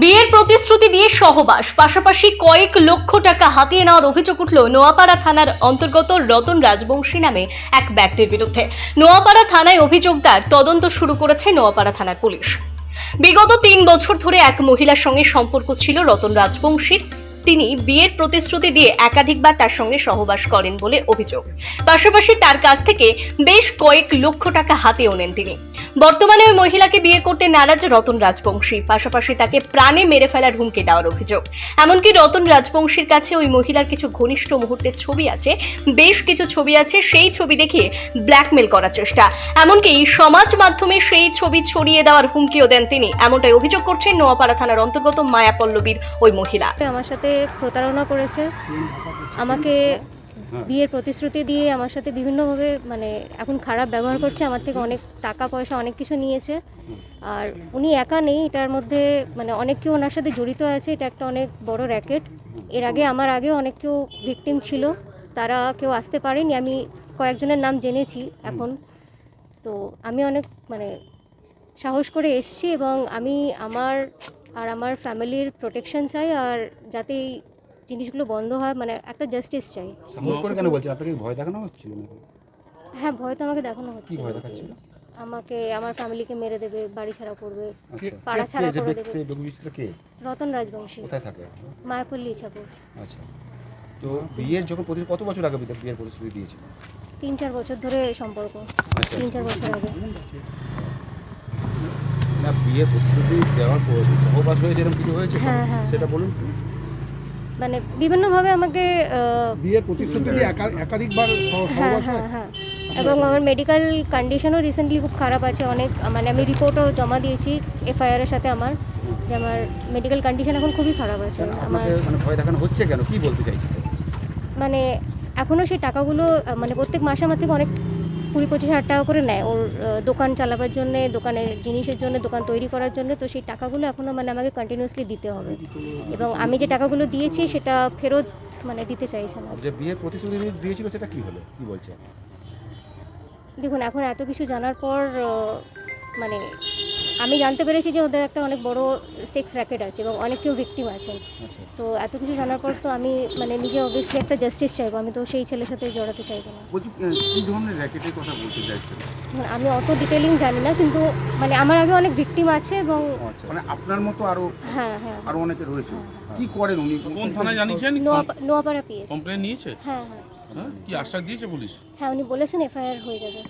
বিয়ের প্রতিশ্রুতি দিয়ে সহবাস, পাশাপাশি কয়েক লক্ষ টাকা হাতিয়ে নেওয়ার অভিযোগ উঠল নোয়াপাড়া থানার অন্তর্গত রতন রাজবংশী নামে এক ব্যক্তির বিরুদ্ধে। নোয়াপাড়া থানায় অভিযোগ অভিযোগদার তদন্ত শুরু করেছে নোয়াপাড়া থানার পুলিশ। বিগত তিন বছর ধরে এক মহিলার সঙ্গে সম্পর্ক ছিল রতন রাজবংশীর। তিনি বিয়ের প্রতিশ্রুতি দিয়ে একাধিকবার তার সঙ্গে সহবাস করেন বলে অভিযোগ। পাশাপাশি তার কাছ থেকে বেশ কয়েক লক্ষ টাকা হাতেও নেন তিনি। বর্তমানে ওই মহিলাকে বিয়ে করতে নারাজ রতন রাজবংশী। পাশাপাশি তাকে প্রাণে মেরে ফেলার হুমকি দেওয়ার অভিযোগ। এমনকি রতন রাজবংশীর কাছে ওই মহিলার কিছু ঘনিষ্ঠ মুহূর্তের ছবি আছে। বেশ কিছু ছবি আছে, সেই ছবি দেখিয়ে ব্ল্যাকমেল করার চেষ্টা। এমনকি সমাজ মাধ্যমে সেই ছবি ছড়িয়ে দেওয়ার হুমকিও দেন তিনি। এমনটাই অভিযোগ করছেন নোয়াপাড়া থানার অন্তর্গত মায়াপল্লবীর ওই মহিলা। আমার সাথে প্রতারণা করেছে। আমাকে বিয়ের প্রতিশ্রুতি দিয়ে আমার সাথে বিভিন্নভাবে মানে এখন খারাপ ব্যবহার করছে। আমার থেকে অনেক টাকা পয়সা, অনেক কিছু নিয়েছে। আর উনি একা নেই, এটার মধ্যে মানে অনেক কেউ ওনার সাথে জড়িত আছে। এটা একটা অনেক বড় র্যাকেট। এর আগে, আমার আগে অনেক কেউ ভিকটিম ছিল। তারা কেউ আসতে পারেনি। আমি কয়েকজনের নাম জেনেছি এখন। তো আমি অনেক মানে সাহস করে এসছি এবং আমি আমার আর আমার ফ্যামিলির প্রোটেকশন চাই আর যাতে এই জিনিসগুলো বন্ধ হয় মানে একটা জাস্টিস চাই। কেন বলছেন? আপনাকে ভয় দেখানো হচ্ছিল হ্যাঁ ভয় তো আমাকে দেখানো হচ্ছে ভয় দেখাচ্ছিল? আমাকে আমার ফ্যামিলিকে মেরে দেবে বাড়ি ছাড়া করবে আচ্ছা। পাড়া ছাড়া করে দেবে। রতন রাজবংশী। কোথায় থাকে? মায়াপল্লী ইছাপুর আচ্ছা। তো বিয়ের যখন প্রতি কত বছর আগে বিয়ে- বিয়ের প্রতিশ্রুতি দিয়েছিল? তিন চার বছর ধরে সম্পর্ক। আচ্ছা। তিন চার বছর আগে। না বিয়ের প্রতিশ্রুতি দেওয়ার পর সহবাস হয়েছে এরকম কিছু হয়েছে? হ্যাঁ, হ্যাঁ। সেটা বলুন মানে বিভিন্নভাবে আমাকে বিয়ের প্রতিশ্রুতি দিয়ে একাধিকবার হ্যাঁ সহবাস হ্যাঁ এবং আমার মেডিকেল কন্ডিশনও রিসেন্টলি খুব খারাপ আছে অনেক মানে আমি রিপোর্টও জমা দিয়েছি এফআইআরের সাথে আমার যে আমার মেডিকেল কন্ডিশন এখন খুবই খারাপ আছে। আমার মানে ভয় দেখানো হচ্ছে কেন? কি বলতে চাইছে মানে এখনও সেই টাকাগুলো মানে প্রত্যেক মাসে আমার থেকে অনেক কুড়ি পঁচিশ হাজার টাকা করে নেয়। ওর দোকান চালাবার জন্য দোকানের জিনিসের জন্য দোকান তৈরি করার জন্য তো সেই টাকাগুলো এখনও মানে আমাকে কন্টিনিউসলি দিতে হবে। এবং আমি যে টাকাগুলো দিয়েছি সেটা ফেরত মানে দিতে চাইছে না। যে বিয়ের প্রতিশ্রুতি দিয়েছিল সেটা কি হলো? কি বলছে? দেখুন এখন এত কিছু জানার পর মানে আমি জানতে পেরেছি যে ওদের একটা অনেক বড় সেক্স র্যাকেট আছে এবং অনেক কেউ ভিকটিম আছেন। আচ্ছা। তো এত কিছু জানার পর তো আমি মানে নিজে অবভিয়াসলি একটা জাস্টিস চাইব আমি তো সেই ছেলের সাথে জড়াতে চাইব না। বলছি কি ধরনের র্যাকেটের কথা বলতে চাইছেন? মানে আমি অত ডিটেলিং জানি না কিন্তু মানে আমার আগে অনেক ভিকটিম আছে এবং আচ্ছা মানে আপনার মতো আরও হ্যাঁ হ্যাঁ। আরও অনেকে রয়েছে। কি করেন উনি? কোন থানায় জানিয়েছেন? নোয়াপাড়া পিএস কমপ্লেন নিয়েছে? হ্যাঁ হ্যাঁ। হ্যাঁ কি আশ্বাস দিয়েছে পুলিশ? হ্যাঁ উনি বলেছেন এফআইআর হয়ে যাবে।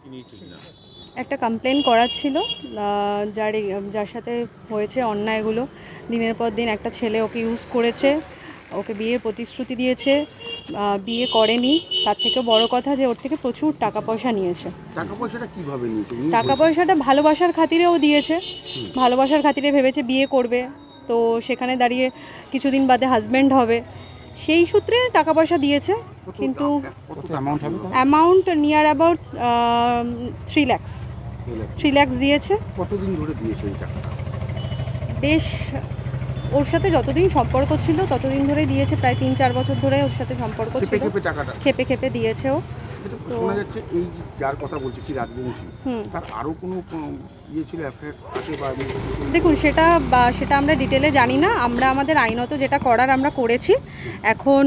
কি নিয়েছে একটা কমপ্লেন করার ছিল যার যার সাথে হয়েছে অন্যায়গুলো। দিনের পর দিন একটা ছেলে ওকে ইউজ করেছে ওকে বিয়ের প্রতিশ্রুতি দিয়েছে বিয়ে করেনি। তার থেকে বড় কথা যে ওর থেকে প্রচুর টাকা পয়সা নিয়েছে। টাকা পয়সাটা কীভাবে নিয়েছে? টাকা পয়সাটা ভালোবাসার খাতিরেও দিয়েছে। ভালোবাসার খাতিরে ভেবেছে বিয়ে করবে। তো সেখানে দাঁড়িয়ে কিছুদিন বাদে হাজব্যান্ড হবে। সেই সূত্রে টাকা পয়সা দিয়েছে কিন্তু amount near about three lakhs three lakhs দিয়েছে। কতদিন ধরে দিয়েছে বেশ ওর সাথে যতদিন সম্পর্ক ছিল ততদিন ধরে দিয়েছে প্রায় তিন চার বছর ধরে ওর সাথে সম্পর্ক ছিল। খেপে খেপে দিয়েছে ও। শোনা যাচ্ছে এই যার কথা বলছি কি রাজবংশী তার আরও কোনো ইয়ে ছিল আছে বা দেখুন সেটা বা সেটা আমরা ডিটেলে জানি না। আমরা আমাদের আইনত যেটা করার আমরা করেছি। এখন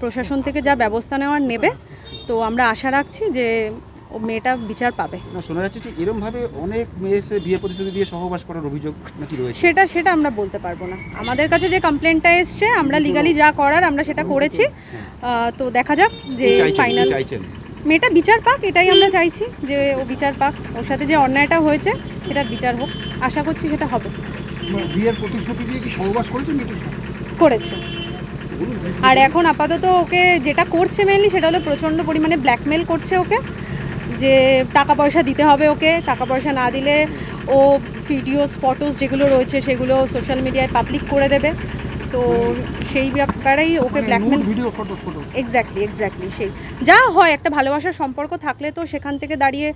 প্রশাসন থেকে যা ব্যবস্থা নেওয়ার নেবে। তো আমরা আশা রাখছি যে ও মেয়েটা বিচার পাবে। না শোনা যাচ্ছে যে এরকম ভাবে অনেক মেয়ে এসে বিয়ের প্রতিশ্রুতি দিয়ে সহবাস করার অভিযোগ নাকি রয়েছে? সেটা সেটা আমরা বলতে পারব না। আমাদের কাছে যে কমপ্লেনটা এসছে আমরা লিগালি যা করার আমরা সেটা করেছি। তো দেখা যাক যে ফাইনাল চাইছেন? মেয়েটা বিচার পাক এটাই আমরা চাইছি যে ও বিচার পাক। ওর সাথে যে অন্যায়টা হয়েছে সেটার বিচার হোক। আশা করছি সেটা হবে। বিয়ের প্রতিশ্রুতি দিয়ে কি সহবাস করেছেন নাকি করেছে। আর এখন আপাতত ওকে যেটা করছে মেনলি সেটা হলো প্রচণ্ড পরিমাণে ব্ল্যাকমেল করছে ওকে যে টাকা পয়সা দিতে হবে ওকে। টাকা পয়সা না দিলে ও ভিডিওস ফটোস যেগুলো রয়েছে সেগুলো সোশ্যাল মিডিয়ায় পাবলিক করে দেবে। তো সেই ব্যাপারেই ওকে blackmail video photo photo exactly exactly সেই। যা হয় একটা ভালোবাসার সম্পর্ক থাকলে তো সেখান থেকে দাঁড়িয়ে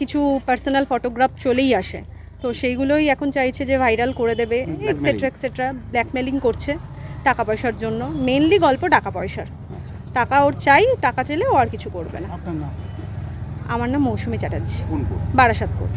কিছু পার্সোনাল ফটোগ্রাফ চলেই আসে। তো সেইগুলোই এখন চাইছে যে ভাইরাল করে দেবে এক্সেট্রা এক্সেট্রা ব্ল্যাকমেলিং করছে টাকা পয়সার জন্য। মেনলি গল্প টাকা পয়সার। টাকা ওর চাই টাকা চাইলে ও আর কিছু করবে না। আমার নাম মৌসুমী চ্যাটার্জি। বারাসাত কোর্ট?